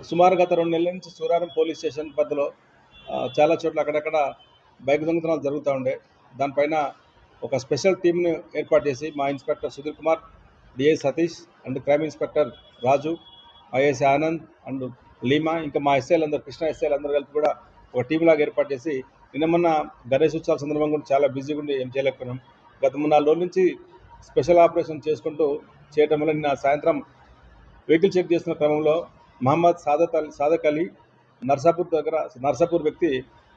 సుమారు గత రెండు నెలల నుంచి సూరారం పోలీస్ స్టేషన్ పరిధిలో చాలా చోట్ల అక్కడక్కడ బైక్ దొంగతనాలు జరుగుతూ ఉండే. దానిపైన ఒక స్పెషల్ టీంని ఏర్పాటు చేసి మా inspector Sudheer Kumar DI Satish and crime inspector Raju IS Anand and Leema ఇంకా మా ఎస్ఐలు అందరూ కృష్ణ ఎస్ఐలు అందరూ కలిపి కూడా ఒక టీం లాగా ఏర్పాటు చేసి నిన్న మొన్న గణేష్ ఉత్సవాల సందర్భంగా కూడా చాలా బిజీగా ఉండి ఏం చేయలేకపోయినాం. గత మూడు నాలుగు రోజుల నుంచి స్పెషల్ ఆపరేషన్ చేసుకుంటూ చేయటం వల్ల నిన్న సాయంత్రం వెహికల్ చెక్ చేస్తున్న క్రమంలో మహమ్మద్ సాదత్ అలీ సాదక్ అలీ నర్సాపూర్ దగ్గర నర్సాపూర్ వ్యక్తి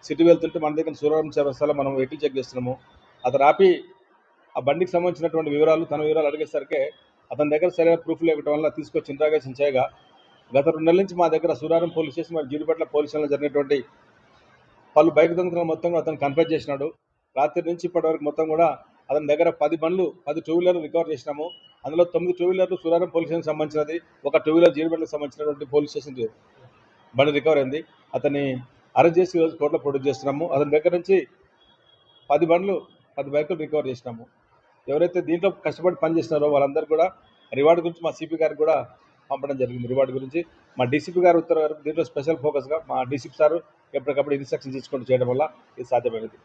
సిటీ వెళ్తుంటే మన దగ్గర సూరవరం చౌరస్తాలో మనం వెహికల్ చెక్ చేస్తున్నాము. అతను ఆపి ఆ బండికి సంబంధించినటువంటి వివరాలు తన వివరాలు అడిగేసరికి అతని దగ్గర సరైన ప్రూఫ్ లేకపోవడం వల్ల తీసుకొచ్చి ఇంట్రాగేషన్ చేయగా గత రెండు నెలల నుంచి మా దగ్గర సూరారం పోలీస్ స్టేషన్ మరియు జీడిపట్ల పోలీస్ స్టేషన్లో జరిగినటువంటి పలు బైక్ దొంగతనాలు మొత్తం అతను కన్ఫర్ట్ చేసినాడు. రాత్రి నుంచి ఇప్పటివరకు మొత్తం కూడా అతని దగ్గర పది బండ్లు పది టూ వీలర్లు రికవర్ చేసినాము. అందులో తొమ్మిది టూ వీలర్లు సూరారం పోలీస్ స్టేషన్ సంబంధించినది ఒక టూ వీలర్ జీడిపట్లకు సంబంధించినటువంటి పోలీస్ స్టేషన్ బండి రికవర్ అయింది. అతన్ని అరెస్ట్ చేసి ఈరోజు కోర్టులో ప్రొడ్యూస్ చేస్తున్నాము. అతని దగ్గర నుంచి పది బండ్లు పది బైకులు రికవర్ చేసినాము. ఎవరైతే దీంట్లో కష్టపడి పనిచేస్తున్నారో వాళ్ళందరూ కూడా రివార్డు గురించి మా సిపి గారికి కూడా పంపడం జరిగింది. రివార్డు గురించి మా డీసీపీ గారు ఉత్తర గారు దీంట్లో స్పెషల్ ఫోకస్గా మా డీసీపీ సార్ ఎప్పటికప్పుడు ఇన్స్ట్రక్షన్ తీసుకుంటూ చేయడం వల్ల ఇది సాధ్యమైనది.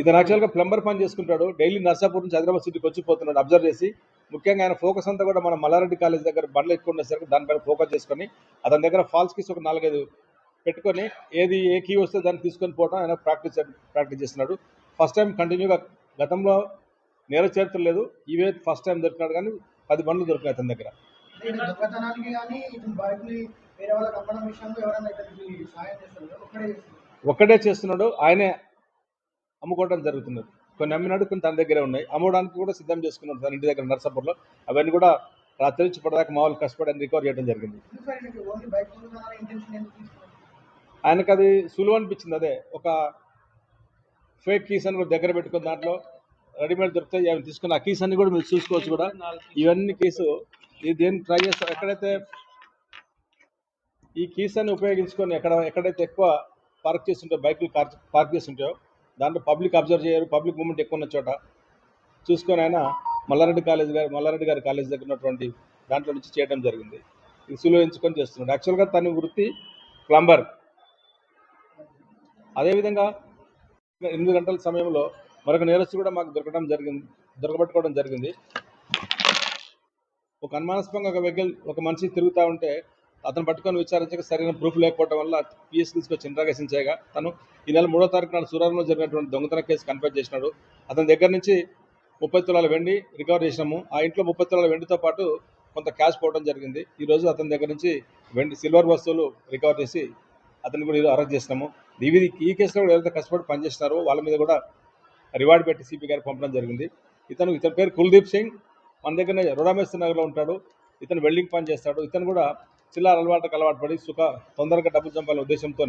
ఇతను యాక్చువల్గా ప్లంబర్ పని చేసుకుంటాడు. డైలీ నర్సాపూర్ నుంచి హైదరాబాద్ సిటీకి వచ్చిపోతున్నాడు అబ్జర్వ్ చేసి. ముఖ్యంగా ఆయన ఫోకస్ అంతా కూడా మన మల్లారెడ్డి కాలేజ్ దగ్గర బండ్లు ఎక్కువ ఉండేసరికి దానిపైన ఫోకస్ చేసుకొని అతని దగ్గర ఫాల్స్ కీస్ ఒక నాలుగైదు పెట్టుకొని ఏది ఏ కీ వస్తే దాన్ని తీసుకొని పోవడం ఆయన ప్రాక్టీస్ ప్రాక్టీస్ చేస్తున్నాడు. ఫస్ట్ టైం కంటిన్యూగా గతంలో నేర లేదు ఇవే ఫస్ట్ టైం దొరికినాడు కానీ పది బండ్లు దొరికినాయి అతని దగ్గర. ఒక్కడే చేస్తున్నాడు. ఆయనే అమ్ముకోవడం జరుగుతున్నది కొన్ని అమ్మినాడు కొన్ని తన దగ్గరే ఉన్నాయి. అమ్మడానికి కూడా సిద్ధం చేసుకున్నాడు తన ఇంటి దగ్గర నర్సాపూర్లో. అవన్నీ కూడా రాత్రి నుంచి ఇప్పటిదాకా మామూలు కష్టపడి రికవర్ చేయడం జరిగింది. ఆయనకు అది సులువు అనిపించింది అదే. ఒక ఫేక్ కీస్ అని కూడా దగ్గర పెట్టుకుని దాంట్లో రెడీమేడ్ దొరుకుతాయి అవి తీసుకుని ఆ కీస్ అన్ని కూడా మీరు చూసుకోవచ్చు కూడా. ఇవన్నీ కేసు ఇది దేన్ని ట్రై చేస్తారు? ఎక్కడైతే ఈ కీస్ అన్ని ఉపయోగించుకొని ఎక్కడ ఎక్కడైతే ఎక్కువ పార్క్ చేస్తుంటాయో బైకులు పార్క్ చేస్తుంటాయో దాంట్లో పబ్లిక్ అబ్జర్వ్ చేయరు పబ్లిక్ మూమెంట్ ఎక్కువ ఉన్న చోట. చూసుకొని ఆయన మల్లారెడ్డి కాలేజ్ గారు మల్లారెడ్డి గారి కాలేజ్ దగ్గర ఉన్నటువంటి దాంట్లో నుంచి చేయడం జరిగింది. ఇది సులువు ఎంచుకొని చేస్తున్నాడు యాక్చువల్గా తన వృత్తి ప్లంబర్. అదేవిధంగా ఎనిమిది గంటల సమయంలో మరొక నేరస్తు కూడా మాకు దొరకడం జరిగింది దొరకబట్టుకోవడం జరిగింది. ఒక అనుమానాస్పదంగా ఒక వెహికల్ ఒక మనిషి తిరుగుతూ ఉంటే అతను పట్టుకొని విచారించక సరైన ప్రూఫ్ లేకపోవడం వల్ల పిఎస్ తీసుకొచ్చి ఇంట్రాగేషన్ చేయగా తను ఈ నెల మూడో తారీఖు నాడు సూరారంలో జరిగినటువంటి దొంగతన కేసు కన్ఫర్మ్ చేసినాడు. అతని దగ్గర నుంచి ముప్పై తులాల వెండి రికవర్ చేసినాము. ఆ ఇంట్లో ముప్పై తులాల వెండితో పాటు కొంత క్యాష్ పోవడం జరిగింది. ఈరోజు అతని దగ్గర నుంచి వెండి సిల్వర్ వస్తువులు రికవర్ చేసి అతన్ని కూడా ఈరోజు అరెస్ట్ చేసినాము. ఇవి ఈ కేసులో కూడా ఎవరైతే కష్టపడి పనిచేస్తున్నారో వాళ్ళ మీద కూడా రివార్డ్ పెట్టి సిపి గారికి పంపడం జరిగింది. ఇతను ఇతని పేరు కుల్దీప్ సింగ్. మన దగ్గర రుణమేశ్వర నగర్లో ఉంటాడు. ఇతను వెల్డింగ్ పని చేస్తాడు. ఇతను కూడా చిల్లర అలవాటుకు అలవాటు పడి సుఖ తొందరగా డబ్బులు చంపాలనే ఉద్దేశంతో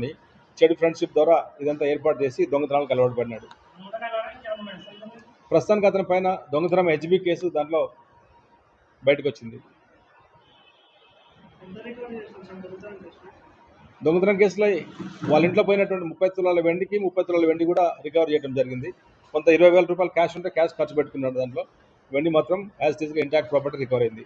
చెడు ఫ్రెండ్షిప్ ద్వారా ఇదంతా ఏర్పాటు చేసి దొంగతనాలకు అలవాటు పడినాడు ప్రస్తుతానికి అతని పైన దొంగతనం హెచ్బి కేసు దాంట్లో బయటకు వచ్చింది దొంగతనం కేసులో వాళ్ళ ఇంట్లో పోయినటువంటి ముప్పై తులాల వెండికి ముప్పై తులాల వెండి కూడా రికవర్ చేయడం జరిగింది. కొంత ఇరవై వేల రూపాయలు క్యాష్ ఉంటే క్యాష్ ఖర్చు పెట్టుకున్నాడు దాంట్లో. వెండి మాత్రం యాజ్ టీజ్గా ఇంటాక్ట్ ప్రాపర్టీ రికవర్ అయింది.